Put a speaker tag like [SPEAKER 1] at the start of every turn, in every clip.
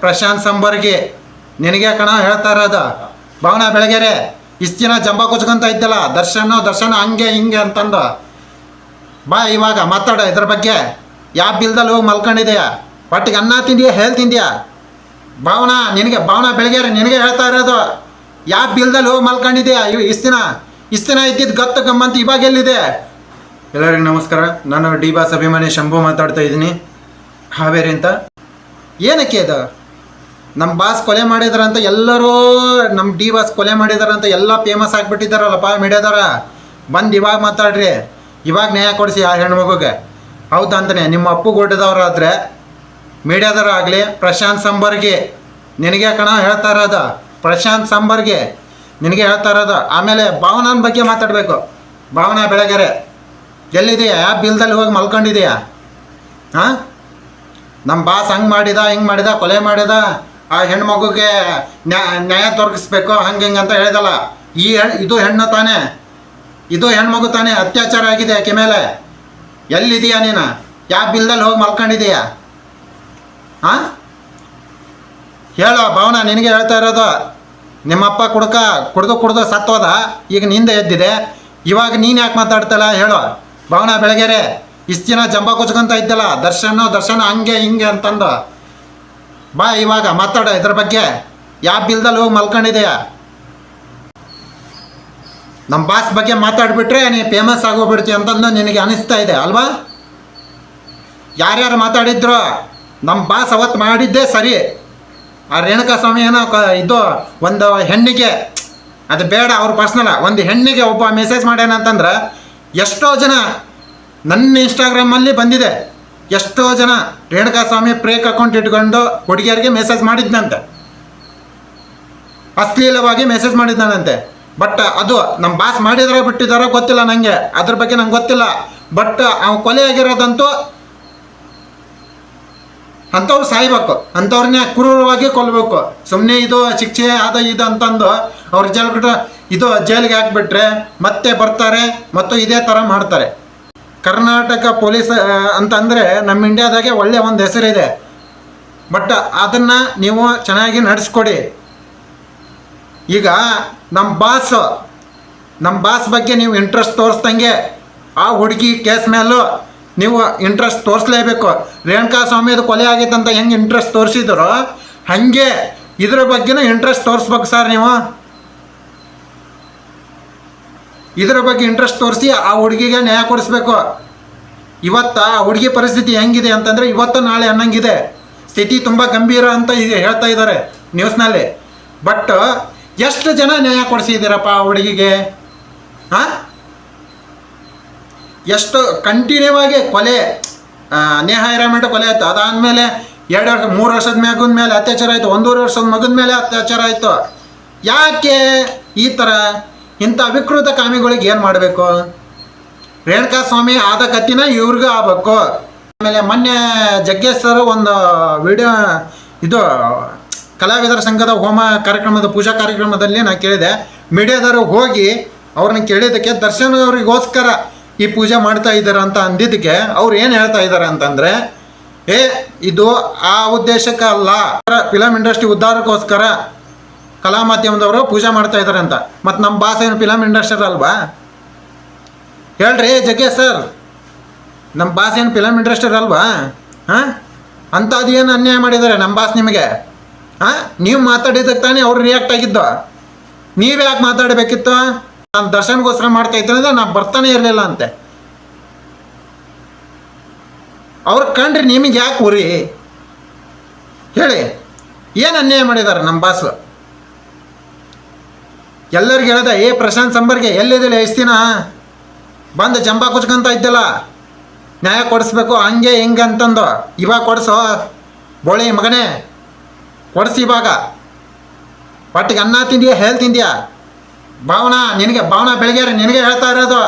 [SPEAKER 1] ಪ್ರಶಾಂತ್ ಸಂಬರ್ಗಿ, ನಿನಗೆ ಕಣ ಹೇಳ್ತಾ ಇರೋದು. ಭಾವನಾ ಬೆಳಗೆರೆ ಇಷ್ಟು ದಿನ ಜಂಬ ಕುಚ್ಕೊಂತ ಇದ್ದಲ್ಲ, ದರ್ಶನ ದರ್ಶನ ಹಂಗೆ ಹಿಂಗೆ ಅಂತಂದು. ಬಾ ಇವಾಗ ಮಾತಾಡ ಇದ್ರ ಬಗ್ಗೆ. ಯಾವ ಬಿಲ್ದಲ್ಲಿ ಹೋಗಿ ಮಲ್ಕೊಂಡಿದೆಯಾ ಒಟ್ಟಿಗೆ ಅನ್ನ ತಿಂದಿಯಾ, ಹೇಳ್ ತಿಂದ್ಯಾ? ಭಾವನಾ, ನಿನಗೆ, ಭಾವನ ಬೆಳಗೆರೆ, ನಿನಗೆ ಹೇಳ್ತಾ ಇರೋದು. ಯಾವ ಬಿಲ್ದಲ್ಲಿ ಹೋಗಿ ಮಲ್ಕೊಂಡಿದೆಯಾ ಇವ್ ಇಷ್ಟು ದಿನ ಇಷ್ಟು ದಿನ ಇದ್ದಿದ್ದು ಗತ್ತು ಗಮ್ಮಂತ ಇವಾಗ ಎಲ್ಲಿದೆ? ಎಲ್ಲರಿಗೂ ನಮಸ್ಕಾರ. ನಾನು ಡಿ ಬಾಸ್ ಅಭಿಮಾನಿ ಶಂಭು ಮಾತಾಡ್ತಾ ಇದ್ದೀನಿ. ಹಾವೇರಿ ಅಂತ. ಏನಕ್ಕೆ ಇದು? ನಮ್ಮ ಬಾಸ್ ಕೊಲೆ ಮಾಡಿದಾರಂತ ಎಲ್ಲರೂ ನಮ್ಮ ಡಿ ಬಾಸ್ ಕೊಲೆ ಮಾಡಿದಾರಂತ ಎಲ್ಲ ಫೇಮಸ್ ಆಗಿಬಿಟ್ಟಿದ್ದಾರಲ್ಲಪ್ಪ ಮೀಡಿಯಾದಾರ ಬಂದು ಇವಾಗ ಮಾತಾಡ್ರಿ. ಇವಾಗ ನ್ಯಾಯ ಕೊಡಿಸಿ ಆ ಹೆಣ್ಮಗುಗೆ. ಹೌದಾ ಅಂತಾನೆ, ನಿಮ್ಮ ಅಪ್ಪು ಗೊಡ್ಡದವರಾದರೆ ಮೀಡಿಯಾದವರಾಗಲಿ ಪ್ರಶಾಂತ್ ಸಂಬರ್ಗಿ. ನಿನಗೆ ಕಣ ಹೇಳ್ತಾ ಇರೋದು? ಪ್ರಶಾಂತ್ ಸಂಬರ್ಗಿ. ನಿನಗೆ ಹೇಳ್ತಾ ಇರೋದು? ಆಮೇಲೆ ಭಾವನಾನ ಬಗ್ಗೆ ಮಾತಾಡಬೇಕು. ಭಾವನಾ ಬೆಳಗೆರೆ, ಎಲ್ಲಿದೆಯಾ? ಯಾವ ಬಿಲ್ದಲ್ಲಿ ಹೋಗಿ ಮಲ್ಕೊಂಡಿದೆಯಾ? ಹಾಂ? ನಮ್ಮ ಬಾಸ್ ಹಂಗೆ ಮಾಡಿದ, ಹಿಂಗೆ ಮಾಡಿದ, ಕೊಲೆ ಮಾಡಿದ? ಆ ಹೆಣ್ಮಗುಗೆ ನ್ಯಾಯ ನ್ಯಾಯ ದೊರಕಿಸ್ಬೇಕು ಹಂಗೆ ಹಿಂಗೆ ಅಂತ ಹೇಳಿದಲ್ಲ. ಈ ಇದು ಹೆಣ್ಣು ತಾನೇ. ಇದು ಹೆಣ್ಮಗು ತಾನೇ, ಅತ್ಯಾಚಾರ ಆಗಿದೆ ಆಕೆ ಮೇಲೆ. ಎಲ್ಲಿದೆಯಾ ನೀನು? ಯಾವ ಬಿಲ್ದಲ್ಲಿ ಹೋಗಿ ಮಲ್ಕೊಂಡಿದೀಯಾ? ಹಾಂ ಹೇಳೋ ಭಾವನಾ, ನಿನಗೆ ಹೇಳ್ತಾ ಇರೋದು. ನಿಮ್ಮಪ್ಪ ಕುಡ್ಕ, ಕುಡ್ದು ಕುಡ್ದು ಸತ್ತೋದ, ಈಗ ನಿಂದೆ ಎದ್ದಿದೆ. ಇವಾಗ ನೀನು ಯಾಕೆ ಮಾತಾಡ್ತಲ್ಲ? ಹೇಳೋ. ಭಾವನಾ, ಬೆಳಗ್ಗೆರೆ, ಇಷ್ಟು ದಿನ ಜಂಬ ಕುಚ್ಕೊಂತ ಇದ್ದಲ್ಲ, ದರ್ಶನ ದರ್ಶನ ಹಂಗೆ ಹಿಂಗೆ ಅಂತಂದು. ಬಾ ಇವಾಗ ಮಾತಾಡ ಇದ್ರ ಬಗ್ಗೆ. ಯಾವ ಬಿಲ್ದಲ್ಲಿ ಹೋಗಿ ಮಲ್ಕೊಂಡಿದೆಯಾ? ನಮ್ಮ ಬಾಸ್ ಬಗ್ಗೆ ಮಾತಾಡಿಬಿಟ್ರೆ ನೀ ಫೇಮಸ್ ಆಗೋಗ್ಬಿಡ್ತಿ ಅಂತಂದು ನಿನಗೆ ಅನಿಸ್ತಾ ಇದೆ, ಅಲ್ವಾ? ಯಾರ್ಯಾರು ಮಾತಾಡಿದ್ರು? ನಮ್ಮ ಬಾಸ್ ಅವತ್ತು ಮಾಡಿದ್ದೇ ಸರಿ. ಆ ರೇಣುಕಾ ಸ್ವಾಮಿ ಏನೋ ಇದು ಒಂದು ಹೆಣ್ಣಿಗೆ, ಅದು ಬೇಡ, ಅವ್ರ ಪರ್ಸ್ನಲ ಒಂದು ಹೆಣ್ಣಿಗೆ ಒಬ್ಬ ಮೆಸೇಜ್ ಮಾಡ್ಯಾನಂತಂದ್ರೆ ಎಷ್ಟೋ ಜನ ನನ್ನ ಇನ್ಸ್ಟಾಗ್ರಾಮಲ್ಲಿ ಬಂದಿದೆ. ಎಷ್ಟೋ ಜನ ರೇಣುಕಾ ಸ್ವಾಮಿ ಪ್ರೇಕ್ ಅಕೌಂಟ್ ಇಟ್ಕೊಂಡು ಹುಡುಗಿಯರಿಗೆ ಮೆಸೇಜ್ ಮಾಡಿದ್ನಂತೆ. ಅಶ್ಲೀಲವಾಗಿ ಮೆಸೇಜ್ ಮಾಡಿದ್ದಾನಂತೆ ಬಟ್ ಅದು ನಮ್ಮ ಬಾಸ್ ಮಾಡಿದರೋ ಬಿಟ್ಟಿದ್ದಾರೋ ಗೊತ್ತಿಲ್ಲ ನನಗೆ ಅದ್ರ ಬಗ್ಗೆ ನಂಗೆ ಗೊತ್ತಿಲ್ಲ. ಬಟ್ ಅವ್ ಕೊಲೆ ಆಗಿರೋದಂತೂ ಅಂಥವ್ರು ಸಾಯ್ಬೇಕು. ಅಂಥವ್ರನ್ನೇ ಕ್ರೂರವಾಗಿ ಕೊಲ್ಲಬೇಕು ಸುಮ್ಮನೆ ಇದು ಶಿಕ್ಷೆ ಆದ ಇದು ಅಂತಂದು ಅವ್ರ ಜೈಲ್ ಇದು ಜೈಲಿಗೆ ಹಾಕ್ಬಿಟ್ರೆ ಮತ್ತೆ ಬರ್ತಾರೆ ಮತ್ತು ಇದೇ ಥರ ಮಾಡ್ತಾರೆ. ಕರ್ನಾಟಕ ಪೊಲೀಸ್ ಅಂತ ಅಂತಂದರೆ ನಮ್ಮ ಇಂಡಿಯಾದಾಗೆ ಒಳ್ಳೆ ಒಂದು ಹೆಸರಿದೆ. ಬಟ್ ಅದನ್ನು ನೀವು ಚೆನ್ನಾಗಿ ನಡೆಸ್ಕೊಡಿ. ಈಗ ನಮ್ಮ ಬಾಸ್ ನಮ್ಮ ಬಾಸ್ ಬಗ್ಗೆ ನೀವು ಇಂಟ್ರೆಸ್ಟ್ ತೋರಿಸ್ದಂಗೆ ಆ ಹುಡುಗಿ ಕೇಸ್ ಮೇಲೂ ನೀವು ಇಂಟ್ರೆಸ್ಟ್ ತೋರಿಸ್ಲೇಬೇಕು. ರೇಣುಕಾ ಸ್ವಾಮಿದು ಕೊಲೆ ಆಗಿತ್ತಂತ ಹೆಂಗೆ ಇಂಟ್ರೆಸ್ಟ್ ತೋರಿಸಿದ್ರು, ಹಾಗೆ ಇದ್ರ ಬಗ್ಗೆನೂ ಇಂಟ್ರೆಸ್ಟ್ ತೋರಿಸ್ಬೇಕು ಸರ್ ನೀವು. ಇದ್ರ ಬಗ್ಗೆ ಇಂಟ್ರೆಸ್ಟ್ ತೋರಿಸಿ ಆ ಹುಡುಗಿಗೆ ನ್ಯಾಯ ಕೊಡಿಸ್ಬೇಕು. ಇವತ್ತ ಆ ಹುಡುಗಿ ಪರಿಸ್ಥಿತಿ ಹೆಂಗಿದೆ ಅಂತಂದರೆ ಇವತ್ತು ನಾಳೆ ಅನ್ನಂಗಿದೆ. ಸ್ಥಿತಿ ತುಂಬ ಗಂಭೀರ ಅಂತ ಹೇಳ್ತಾ ಇದ್ದಾರೆ ನ್ಯೂಸ್ನಲ್ಲಿ ಬಟ್ ಎಷ್ಟು ಜನ ನ್ಯಾಯ ಕೊಡಿಸಿದ್ದೀರಪ್ಪ ಆ ಹುಡುಗಿಗೆ? ಹಾಂ? ಎಷ್ಟು ಕಂಟಿನ್ಯೂ ಆಗಿ ಕೊಲೆ ನೇಹ ಹಿರಾಮೆಂಟ ಕೊಲೆ ಆಯಿತು. ಅದಾದಮೇಲೆ ಎರಡು ವರ್ಷ, ಮೂರು ವರ್ಷದ ಮ್ಯಾಗದ ಮೇಲೆ ಅತ್ಯಾಚಾರ ಆಯಿತು. ಒಂದೂವರೆ ವರ್ಷದ ಮಗನ ಮೇಲೆ ಅತ್ಯಾಚಾರ ಆಯಿತು. ಯಾಕೆ ಈ ಥರ ಇಂಥ ವಿಕೃತ ಕಾಮಿಗಳಿಗೆ ಏನು ಮಾಡಬೇಕು? ರೇಣುಕಾ ಸ್ವಾಮಿ ಆದ ಕತ್ತಿನ ಇವ್ರಿಗೂ ಆಗಬೇಕು. ಆಮೇಲೆ ಮೊನ್ನೆ ಜಗ್ಗೇಶ್ ಸರ್ ಒಂದು ವಿಡಿಯೋ, ಇದು ಕಲಾವಿದರ ಸಂಘದ ಹೋಮ ಕಾರ್ಯಕ್ರಮದ ಪೂಜಾ ಕಾರ್ಯಕ್ರಮದಲ್ಲಿ ನಾನು ಕೇಳಿದೆ. ಮೀಡಿಯಾದವರು ಹೋಗಿ ಅವ್ರನ್ನ ಕೇಳಿದ್ದಕ್ಕೆ ದರ್ಶನ್ ಅವರಿಗೋಸ್ಕರ ಈ ಪೂಜೆ ಮಾಡ್ತಾ ಇದ್ದಾರೆ ಅಂತ ಅಂದಿದ್ದಕ್ಕೆ ಅವ್ರು ಏನು ಹೇಳ್ತಾ ಇದ್ದಾರೆ ಅಂತಂದರೆ, ಏ, ಇದು ಆ ಉದ್ದೇಶಕ್ಕೆ ಅಲ್ಲ. ಫಿಲಮ್ ಇಂಡಸ್ಟ್ರಿ ಉದ್ಧಾರಕ್ಕೋಸ್ಕರ ಕಲಾ ಮಾಧ್ಯಮದವರು ಪೂಜೆ ಮಾಡ್ತಾ ಇದ್ದಾರೆ ಅಂತ. ಮತ್ತು ನಮ್ಮ ಬಾಸ್ ಏನು ಫಿಲಮ್ ಇಂಡಸ್ಟ್ರಿ ಅಲ್ವಾ? ಹೇಳ್ರಿ ಜಗ್ಗೇಶ್ ಸರ್ ನಮ್ಮ ಬಾಸ್ ಏನು ಫಿಲಮ್ ಇಂಡಸ್ಟ್ರಿ ಅಲ್ವಾ? ಹಾಂ? ಅಂಥದ್ದು ಏನು ಅನ್ಯಾಯ ಮಾಡಿದ್ದಾರೆ ನಮ್ಮ ಬಾಸ್ ನಿಮಗೆ? ಹಾಂ? ನೀವು ಮಾತಾಡಿದ್ದಕ್ಕೆ ತಾನೇ ಅವ್ರು ರಿಯಾಕ್ಟ್ ಆಗಿದ್ದು. ನೀವು ಯಾಕೆ ಮಾತಾಡಬೇಕಿತ್ತು? ನಾನು ದರ್ಶನ್ಗೋಸ್ಕರ ಮಾಡ್ತಾ ಇದ್ದೆ ಅಂದರೆ ನಾನು ಬರ್ತಾನೆ ಇರಲಿಲ್ಲ ಅಂತೆ. ಅವ್ರು ಕಂಡ್ರಿ ನಿಮಗೆ ಯಾಕೆ ಉರಿ? ಹೇಳಿ. ಏನು ಅನ್ಯಾಯ ಮಾಡಿದ್ದಾರೆ ನಮ್ಮ ಬಾಸು? ಎಲ್ಲರಿಗೆ ಹೇಳ್ದೆ, ಏ ಪ್ರಶಾಂತ್ ಸಂಬರ್ಗೆ ಎಲ್ಲಿದ್ದಿಲ್ಲ ಎಷ್ಟು ದಿನ? ಬಂದು ಜಂಬ ಕುಚ್ಕೊಂತ ಇದ್ದಲ್ಲ. ನ್ಯಾಯ ಕೊಡಿಸ್ಬೇಕು, ಹಂಗೆ ಹಿಂಗೆ ಅಂತಂದು. ಇವಾಗ ಕೊಡಿಸೋ, ಬೋಳಿ ಮಗನೇ, ಕೊಡಿಸಿ ಇವಾಗ. ಒಟ್ಟಿಗೆ ಅನ್ನ ತಿಂದಿಯಾ, ಹೇಳ್ ತಿಂದ್ಯಾ? ಭಾವನಾ, ನಿನಗೆ, ಭಾವನಾ ಬೆಳಗ್ಗೆ ನಿನಗೆ ಹೇಳ್ತಾ ಇರೋದು.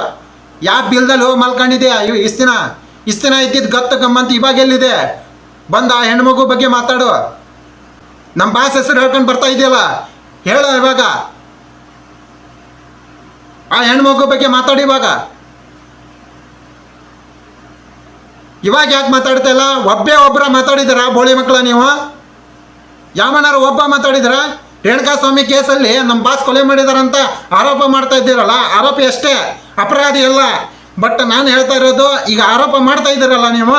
[SPEAKER 1] ಯಾವ ಬಿಲ್ದಲ್ಲಿ ಹೋಗಿ ಮಲ್ಕೊಂಡಿದ್ಯಾ? ಇವು ಇಷ್ಟು ದಿನ ಇಷ್ಟು ದಿನ ಇದ್ದಿದ್ದು ಗತ್ತು ಗಮ್ಮಂತ ಇವಾಗ ಎಲ್ಲಿದೆ? ಬಂದು ಆ ಹೆಣ್ಮಗು ಬಗ್ಗೆ ಮಾತಾಡು. ನಮ್ಮ ಬಾಸ್ ಹೆಸರು ಹೇಳ್ಕೊಂಡು ಬರ್ತಾ ಇದೆಯಲ್ಲ, ಹೇಳು ಇವಾಗ. ಆ ಹೆಣ್ಮಗು ಬಗ್ಗೆ ಮಾತಾಡಿ ಇವಾಗ. ಇವಾಗ ಯಾಕೆ ಮಾತಾಡ್ತಾ ಇಲ್ಲ? ಒಬ್ಬೇ ಒಬ್ಬರ ಮಾತಾಡಿದ್ದೀರಾ ಬೋಳಿ ಮಕ್ಕಳ ನೀವು? ಯಾವನಾರು ಒಬ್ಬ ಮಾತಾಡಿದ್ರ? ರೇಣುಕಾ ಸ್ವಾಮಿ ಕೇಸಲ್ಲಿ ನಮ್ಮ ಬಾಸ್ ಕೊಲೆ ಮಾಡಿದಾರಂತ ಆರೋಪ ಮಾಡ್ತಾ ಇದ್ದೀರಲ್ಲ, ಆರೋಪಿ ಅಷ್ಟೇ, ಅಪರಾಧಿ ಅಲ್ಲ ಬಟ್ ನಾನು ಹೇಳ್ತಾ ಇರೋದು, ಈಗ ಆರೋಪ ಮಾಡ್ತಾ ಇದ್ದೀರಲ್ಲ ನೀವು?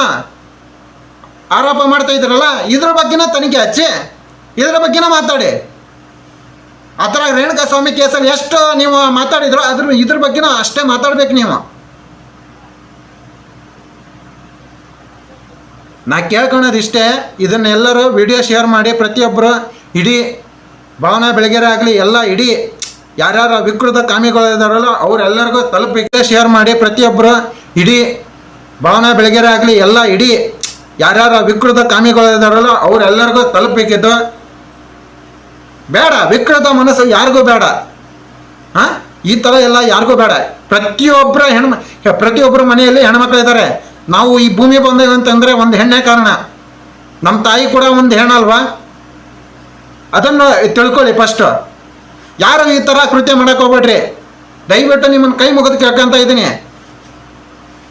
[SPEAKER 1] ಆರೋಪ ಮಾಡ್ತಾ ಇದ್ದೀರಲ್ಲ, ಇದ್ರ ಬಗ್ಗೆನ ತನಿಖೆ ಹಚ್ಚಿ, ಇದ್ರ ಬಗ್ಗೆನ ಮಾತಾಡಿ. ಅದರ ರೇಣುಕಾ ಸ್ವಾಮಿ ಕೇಸಲ್ಲಿ ಎಷ್ಟು ನೀವು ಮಾತಾಡಿದ್ರು ಅದ್ರ ಇದ್ರ ಬಗ್ಗೆನ ಅಷ್ಟೇ ಮಾತಾಡ್ಬೇಕು ನೀವು. ನಾ ಕೇಳ್ಕೊಳೋದು ಇಷ್ಟೇ ಇದನ್ನೆಲ್ಲರೂ ವಿಡಿಯೋ ಶೇರ್ ಮಾಡಿ ಪ್ರತಿಯೊಬ್ಬರು ಇಡೀ ಭಾವನಾ ಬೆಳಗೆರೆ ಆಗಲಿ, ಎಲ್ಲ ಇಡೀ ಯಾರ್ಯಾರು ವಿಕೃತ ಕಾಮಿಗಳಿದಾರಲ್ಲ ಅವರೆಲ್ಲರಿಗೂ ತಲುಪಬೇಕು ಶೇರ್ ಮಾಡಿ ಪ್ರತಿಯೊಬ್ಬರು ಇಡೀ ಭಾವನಾ ಬೆಳಗೆರೆ ಆಗಲಿ, ಎಲ್ಲ ಇಡೀ ಯಾರ್ಯಾರು ವಿಕೃತ ಕಾಮಿಗಳಿದಾರಲ್ಲ ಅವರೆಲ್ಲರಿಗೂ ತಲುಪಬೇಕಿದ್ದು ಬೇಡ ವಿಕೃತ ಮನಸ್ಸು ಯಾರಿಗೂ ಬೇಡ. ಹಾಂ? ಈ ಥರ ಎಲ್ಲ ಯಾರಿಗೂ ಬೇಡ. ಪ್ರತಿಯೊಬ್ಬರ ಹೆಣ್ಮ ಪ್ರತಿಯೊಬ್ಬರ ಮನೆಯಲ್ಲಿ ಹೆಣ್ಮಕ್ಳು ಇದ್ದಾರೆ. ನಾವು ಈ ಭೂಮಿ ಬಂದೇವೆ ಅಂತಂದರೆ ಒಂದು ಹೆಣ್ಣೆ ಕಾರಣ. ನಮ್ಮ ತಾಯಿ ಕೂಡ ಒಂದು ಹೆಣ್ಣಲ್ವಾ ಅದನ್ನು ತಿಳ್ಕೊಳ್ಳಿ ಫಸ್ಟು ಯಾರು ಈ ಥರ ಕೃತ್ಯ ಮಾಡೋಕೆ ಹೋಗ್ಬೇಡ್ರಿ? ದಯವಿಟ್ಟು ನಿಮ್ಮನ್ನು ಕೈ ಮುಗಿದು ಕೇಳ್ಕೊಂತ ಇದ್ದೀನಿ.